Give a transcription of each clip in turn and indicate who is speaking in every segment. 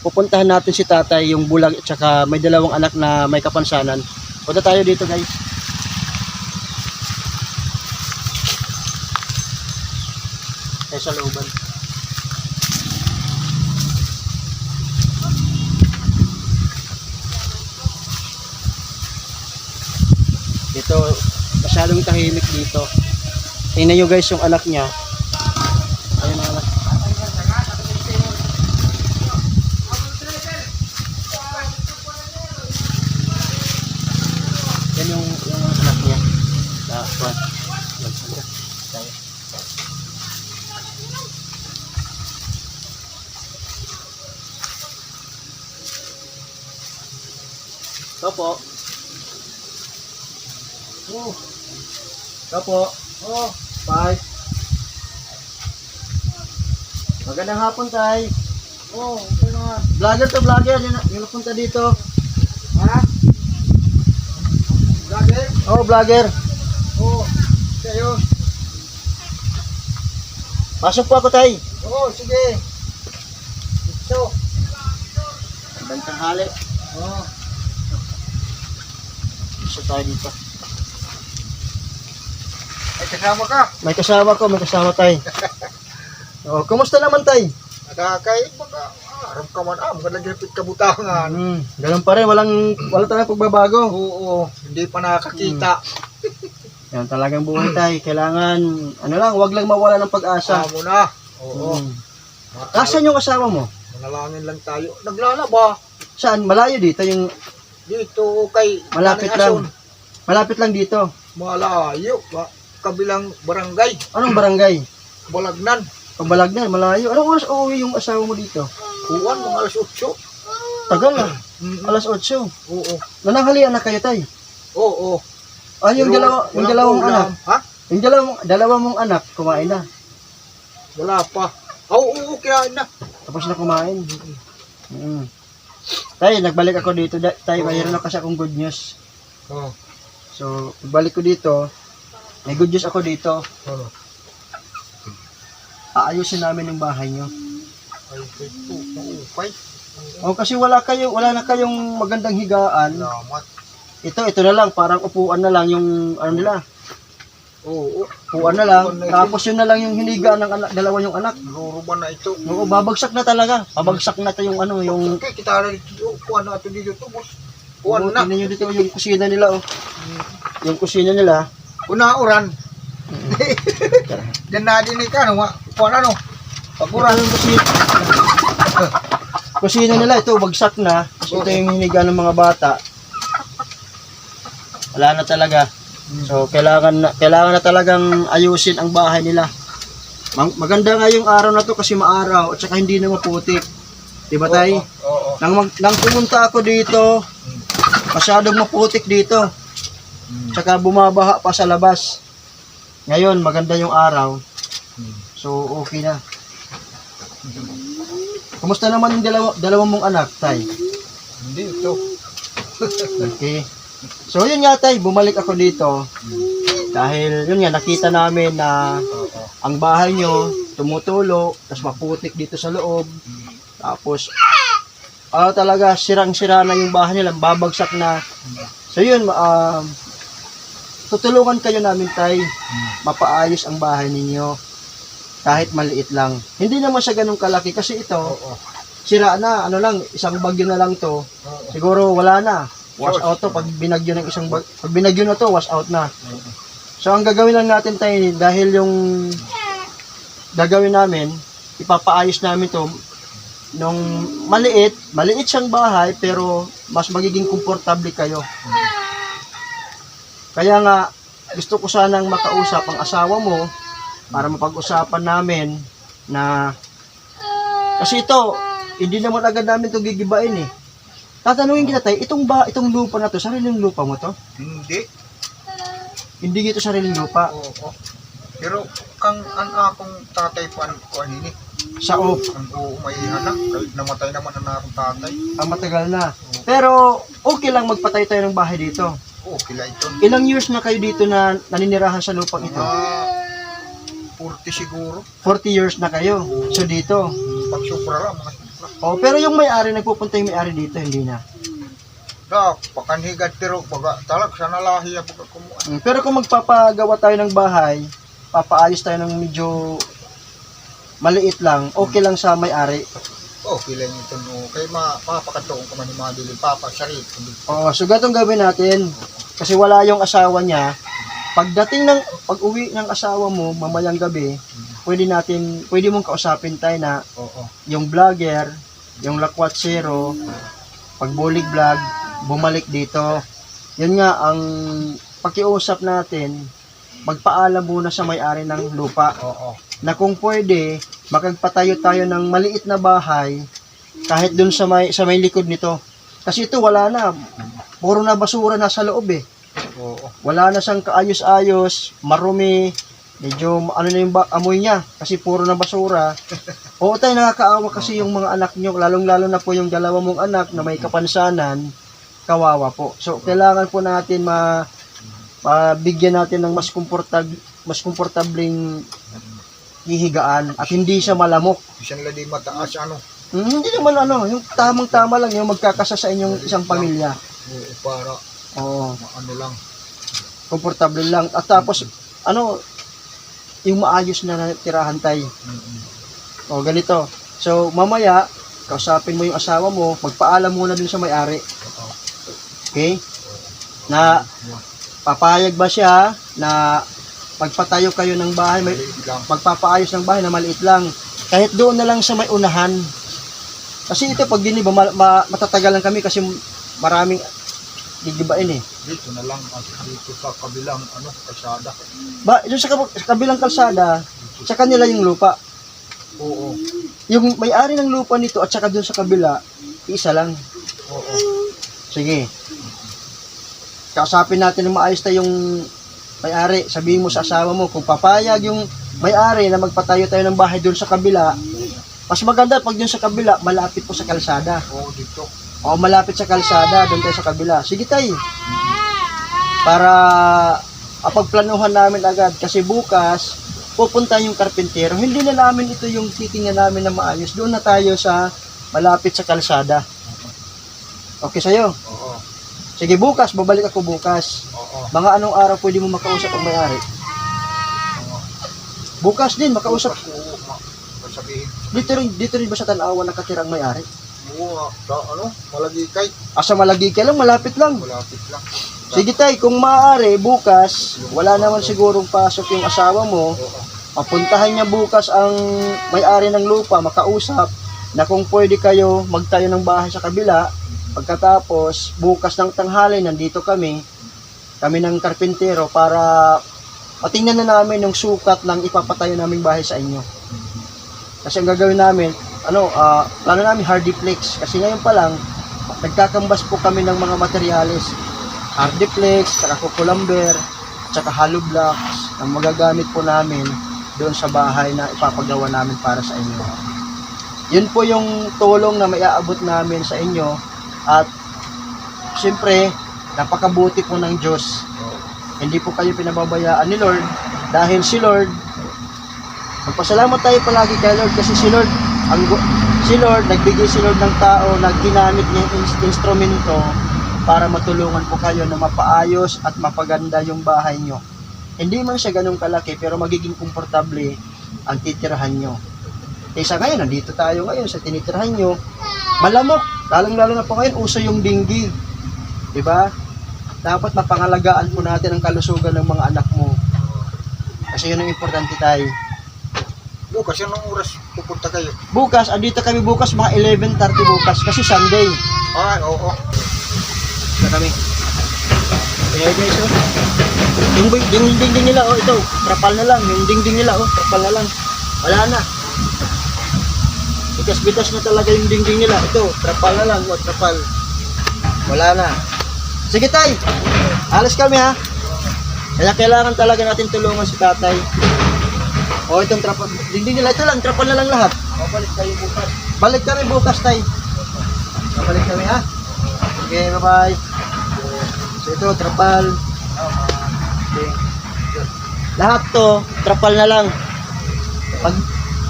Speaker 1: pupuntahan natin si tatay, yung bulag at saka may dalawang anak na may kapansanan. Punta tayo dito guys. Tayo sa looban. Dito, masyadong tahimik dito. Tingnan nyo guys yung anak niya. Ayun ang anak. Yan yung, yung anak niya. Sa front. Yan, sandra. Tayo. Ito po. Oh. Ito po. Oh. Bye. Magandang hapon, tay. Oh, okay na. Vlogger to vlogger. Yung, yung napunta dito.
Speaker 2: Ha? Vlogger?
Speaker 1: Oh, vlogger.
Speaker 2: Oo. Kayo?
Speaker 1: Pasok po ako, tay.
Speaker 2: Oo, sige. Ito.
Speaker 1: Magandang tanghali.
Speaker 2: Oo.
Speaker 1: Pasok tayo dito.
Speaker 2: Ay, kasama ka.
Speaker 1: May kasama ko, may kasama tay. Oh, kumusta naman tay?
Speaker 2: Nakakain mo ka. Aram ka man ah. Magandang gipit kabutangan.
Speaker 1: Hmm, ganun pa rin, walang wala talagang pagbabago.
Speaker 2: Oo. Hindi pa nakakita.
Speaker 1: Yan talagang buhay tay. Kailangan ano lang, wag lang mawala ng pag-asa.
Speaker 2: Kasama na. Oo.
Speaker 1: Hmm. Nasaan yung kasama mo?
Speaker 2: Manalangin lang tayo. Naglalaba.
Speaker 1: Saan? Malayo dito yung
Speaker 2: Dito kay
Speaker 1: malapit lang. Malapit lang dito.
Speaker 2: Malayo. Ba? Kabilang barangay.
Speaker 1: Anong barangay?
Speaker 2: Balagnan.
Speaker 1: Pabalagnan, malayo. Anong oras uuwi yung asawa mo dito?
Speaker 2: Kuwan, mga alas 8.
Speaker 1: Tagal na.
Speaker 2: Mm,
Speaker 1: Alas 8.
Speaker 2: Oo.
Speaker 1: Nananghalian na kayo tay.
Speaker 2: Oo.
Speaker 1: Ah, yung
Speaker 2: Pero
Speaker 1: dalawa, yung dalawang
Speaker 2: ulam.
Speaker 1: anak.
Speaker 2: Ha?
Speaker 1: Yung dalawang, dalawa mong anak, kumain na.
Speaker 2: Wala pa. Oo, oo, kinain na.
Speaker 1: Tapos na kumain. Mm. Tay, nagbalik ako dito. Da- Tay, mayroon na kasi akong good news.
Speaker 2: Oo.
Speaker 1: So, pagbalik ko dito, may good news ako dito.
Speaker 2: Oo.
Speaker 1: Aayusin namin yung bahay nyo.
Speaker 2: Ay, ito, maupay.
Speaker 1: O kasi wala kayo, wala na kayong magandang higaan.
Speaker 2: Salamat.
Speaker 1: Ito, ito na lang, parang upuan na lang yung ano nila.
Speaker 2: Oo,
Speaker 1: Upuan na lang. Tapos yun na lang yung hinigaan ng anak, dalawa yung anak.
Speaker 2: Naruruban na ito.
Speaker 1: Oo, babagsak na talaga. Babagsak na to yung ano, yung
Speaker 2: Okay, kita na dito. Kuha na ito dito. Boss. Kuha na.
Speaker 1: tingnan nyo dito yung kusina nila, oh. Yung kusina nila.
Speaker 2: Kuna uran. Diyan na din ka. No? Kuha na no.
Speaker 1: Pagura yung kusina. kusina nila, ito, bagsak na. Tapos ito yung hiniga ng mga bata. Wala na talaga. So, kailangan na, kailangan na talagang ayusin ang bahay nila. Mag- maganda nga yung araw na to kasi maaraw at saka hindi na maputik. Diba tay?
Speaker 2: Oo.
Speaker 1: Nang, mag, nang pumunta ako dito, masyadong maputik dito. Tsaka bumabaha pa sa labas. Ngayon, maganda yung araw. So, okay na. Kumusta naman yung dalawa, dalawa mong anak, Tay?
Speaker 2: Hindi ito.
Speaker 1: Okay. So, yun nga, Tay. Bumalik ako dito. Dahil, yun nga, nakita namin na ang bahay nyo tumutulo, tapos maputik dito sa loob. Tapos, ah talaga, sirang-sira na yung bahay nila, babagsak na. So, yun, um, tutulungan kayo namin, Tay, mapaayos ang bahay ninyo. Kahit maliit lang. Hindi naman siya ganun kalaki kasi ito, sira na, ano lang, isang bagyo na lang to. Siguro wala na. Wash out to pag binagyo ng isang bag, pag binagyo na to, wash out na. So ang gagawin lang natin tayo dahil yung gagawin namin, ipapaayos namin to nung maliit, maliit siyang bahay pero mas magiging komportable kayo. Kaya nga gusto ko sanang makausap ang asawa mo para mapag-usapan namin na kasi ito, hindi naman agad namin to gigibain eh. Tatanungin kita tayo, itong ba, itong lupa na to, sariling lupa mo to?
Speaker 2: Hindi.
Speaker 1: Hindi ito sariling lupa.
Speaker 2: Oo. Pero kang an akong tatay pan ko anini.
Speaker 1: Sa op,
Speaker 2: Ang oo may anak. Kahit namatay naman ang akong tatay.
Speaker 1: ang matagal na. Pero okay lang magpatay tayo ng bahay dito.
Speaker 2: Oo, kila ito.
Speaker 1: Ilang years na kayo dito na naninirahan sa lupang ito?
Speaker 2: Mga 40 siguro.
Speaker 1: 40 years na kayo. So dito.
Speaker 2: Pag supra lang, mga.
Speaker 1: Oh, pero yung may-ari, nagpupunta yung may-ari dito, hindi na.
Speaker 2: Da, pakanhigad tiro baga talag sa nalahi ya baga kumuha.
Speaker 1: Mm, Pero kung magpapagawa tayo ng bahay, papaayos tayo ng medyo maliit lang, okay lang sa may-ari.
Speaker 2: Oh, pila yung ito no. Kay ma papakatuon ko man ni mga dili papa sarit.
Speaker 1: Oo, so ganitong gawin natin. Kasi wala yung asawa niya. Pagdating ng, pag-uwi ng asawa mo, mamayang gabi, pwede natin, pwede mong kausapin tayo na
Speaker 2: Oo.
Speaker 1: yung vlogger, yung lakwatsero, pagbulig vlog, bumalik dito. Yun nga, ang pakiusap natin, magpaalam muna sa may-ari ng lupa
Speaker 2: Oo.
Speaker 1: na kung pwede, makagpatayo tayo ng maliit na bahay kahit dun sa may, sa may likod nito. Kasi ito wala na. Puro na basura na sa loob eh.
Speaker 2: Oo.
Speaker 1: Wala na siyang kaayos-ayos, marumi, medyo ano na yung amoy niya kasi puro na basura. Oo tayo nakakaawa kasi yung mga anak nyo, lalong-lalo na po yung dalawa mong anak na may kapansanan, kawawa po. So kailangan po natin ma mabigyan natin ng mas komportab mas komportabling hihigaan at hindi siya malamok.
Speaker 2: Bisan la di mataas ano.
Speaker 1: Hmm, hindi naman ano, yung tamang-tama lang yung magkakasa sa inyong isang pamilya.
Speaker 2: Oo, para
Speaker 1: Oo.
Speaker 2: ano lang.
Speaker 1: komportable lang. At tapos, ano, yung maayos na tirahan tayo.
Speaker 2: Mm-mm.
Speaker 1: O, ganito. So, mamaya, kausapin mo yung asawa mo, magpaalam muna dun sa may-ari. Okay? Na, papayag ba siya na magpatayo kayo ng bahay, may, magpapaayos ng bahay na maliit lang. Kahit doon na lang sa may unahan. Kasi ito, pag diniba, ma, ma, matatagalan kami kasi maraming gigibain eh.
Speaker 2: Dito na lang at dito sa kabilang ano kasada.
Speaker 1: Ba, doon sa, kab- sa kabilang kalsada, sa kanila yung lupa.
Speaker 2: Oo.
Speaker 1: Yung may-ari ng lupa nito at saka doon sa kabila, isa lang.
Speaker 2: Oo.
Speaker 1: Sige. Kausapin natin ng maayos tayong may-ari. Sabihin mo sa asawa mo, kung papayag yung may-ari na magpatayo tayo ng bahay doon sa kabila, mas maganda pag doon sa kabila, malapit po sa kalsada.
Speaker 2: Oo, dito.
Speaker 1: O malapit sa kalsada, doon tayo sa kabila. Sige tay. Para apagplanuhan namin agad. Kasi bukas, pupunta yung karpintero. Hindi na namin ito yung titingnan namin na maayos. Doon na tayo sa malapit sa kalsada. Okay sa'yo?
Speaker 2: Oo.
Speaker 1: Sige, bukas. Babalik ako bukas.
Speaker 2: Oo.
Speaker 1: Mga anong araw pwede mo makausap ang may-ari? Bukas din, makausap.
Speaker 2: Oo, ma sabihin.
Speaker 1: Dito rin, dito rin ba sa Tanawan nakatira ang may-ari?
Speaker 2: Da, ano, malagi kay.
Speaker 1: Asa malagi ka lang, malapit lang.
Speaker 2: Malapit lang.
Speaker 1: Sige tay, kung maaari, bukas, wala naman sigurong pasok yung asawa mo,
Speaker 2: Oo.
Speaker 1: papuntahan niya bukas ang may-ari ng lupa, makausap, na kung pwede kayo magtayo ng bahay sa kabila, pagkatapos, bukas ng tanghali, nandito kami, kami ng karpintero, para matingnan na namin yung sukat ng ipapatayo naming bahay sa inyo. Kasi ang gagawin namin, ano, ah, plano namin hardiplex. Kasi ngayon pa lang, nagkakambas po kami ng mga materyales. Hardiplex, saka kukulamber, saka hollow blocks, ang magagamit po namin doon sa bahay na ipapagawa namin para sa inyo. Yun po yung tulong na maiaabot namin sa inyo at siyempre, napakabuti po ng Diyos. Hindi po kayo pinababayaan ni Lord dahil si Lord Magpasalamat tayo palagi kay Lord kasi si Lord, ang si Lord, nagbigay si Lord ng tao na ginamit niya yung ins- instrumento para matulungan po kayo na mapaayos at mapaganda yung bahay nyo. Hindi man siya ganun kalaki pero magiging komportable ang titirahan nyo. Kaysa ngayon, nandito tayo ngayon sa tinitirahan nyo, malamok, lalong-lalo na po ngayon, uso yung dinggi. Di ba? Dapat mapangalagaan po natin ang kalusugan ng mga anak mo. Kasi yun ang importante tayo.
Speaker 2: Bukas, anong oras pupunta kayo?
Speaker 1: Bukas, andito kami bukas mga 11.30 bukas kasi Sunday.
Speaker 2: Ay, oo.
Speaker 1: Na kami. Kaya guys, oh. Yung, dingding nila, oh, ito, trapal na lang. Yung dingding nila, oh, trapal na lang. Wala na. Bitas-bitas na talaga yung dingding nila. Ito, trapal na lang, oh, trapal. Wala na. Sige tay, alas kami ha. Kaya kailangan talaga natin tulungan si tatay. O itong trapal, dingding nila, ito lang, trapal na lang lahat.
Speaker 2: Mabalik kayo bukas.
Speaker 1: Balik kami bukas, tay. Babalik kami, ha? Okay, bye-bye. So, ito, trapal. Okay. Lahat to, trapal na lang. Pag,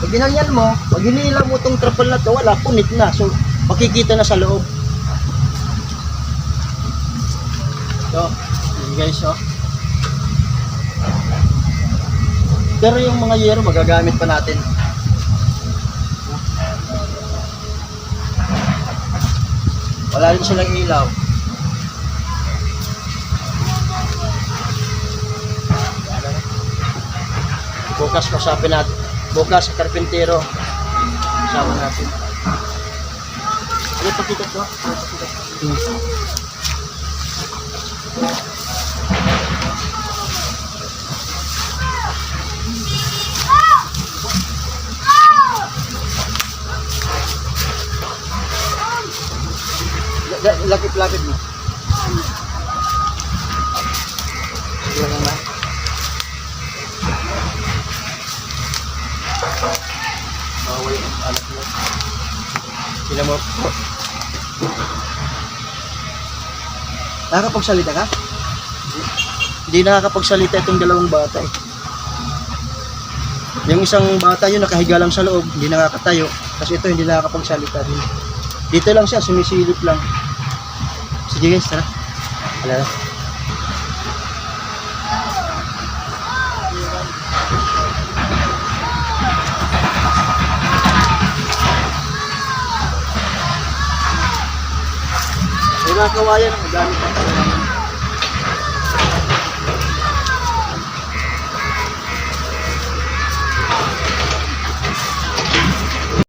Speaker 1: Pag ginanyan mo, pag hinila mo itong trapal na to, wala, punit na. So, makikita na sa loob. So, yun guys, oh. Pero yung mga yero, magagamit pa natin. Wala rin silang ilaw. Bukas kasapin natin. Bukas sa karpintero. Kasama natin. Ano pakita to? Ano pakita? Hmm. La- la- Lakip-lakip mo. Lang naman. Bawal yung anak mo. Sila mo. Nakakapagsalita ka? Hindi nakakapagsalita itong dalawang bata eh. Yung isang bata yun nakahiga lang sa loob, hindi nakakatayo. Kasi ito hindi nakakapagsalita din. Dito lang siya, sumisilip lang. Sige guys, tara. Yung mga kawayan, magamit talaga.